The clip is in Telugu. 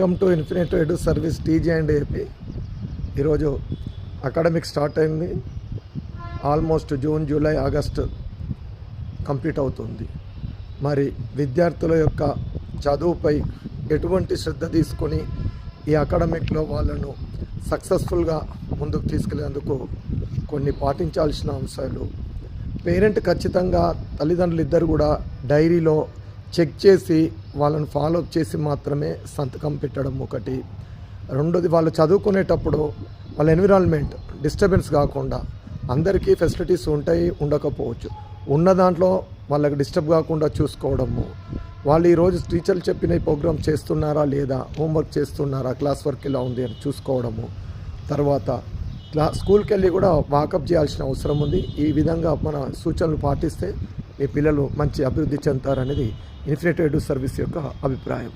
Welcome to infinite edu service TG and AP. ఈరోజు అకాడమిక్ స్టార్ట్ అయింది. Almost June July August complete అవుతుంది. మరి విద్యార్థుల యొక్క చదువుపై ఎటువంటి శ్రద్ధ తీసుకొని ఈ అకాడమిక్లో వాళ్ళను సక్సెస్ఫుల్గా ముందుకు తీసుకెళ్ళేందుకు కొన్ని పాటించాల్సిన అంశాలు. పేరెంట్ ఖచ్చితంగా తల్లిదండ్రులు ఇద్దరు కూడా డైరీలో చెక్ చేసి వాళ్ళని ఫాలో అప్ చేసి మాత్రమే సంతకం పెట్టడం ఒకటి. రెండోది వాళ్ళు చదువుకునేటప్పుడు వాళ్ళ ఎన్విరాన్మెంట్ డిస్టర్బెన్స్ కాకుండా అందరికీ ఫెసిలిటీస్ ఉంటాయి ఉండకపోవచ్చు. ఉన్న దాంట్లో వాళ్ళకి డిస్టర్బ్ కాకుండా చూసుకోవడము. వాళ్ళు ఈరోజు టీచర్లు చెప్పిన ఈ ప్రోగ్రామ్ చేస్తున్నారా లేదా హోంవర్క్ చేస్తున్నారా క్లాస్ వర్క్ ఇలా ఉంది అని చూసుకోవడము. తర్వాత క్లా స్కూల్కి వెళ్ళి కూడా వాకప్ చేయాల్సిన అవసరం ఉంది. ఈ విధంగా మన సూచనలు పాటిస్తే మీ పిల్లలు మంచి అభివృద్ధి చెందుతారనేది ఇన్ఫినిట్ సర్వీస్ యొక్క అభిప్రాయం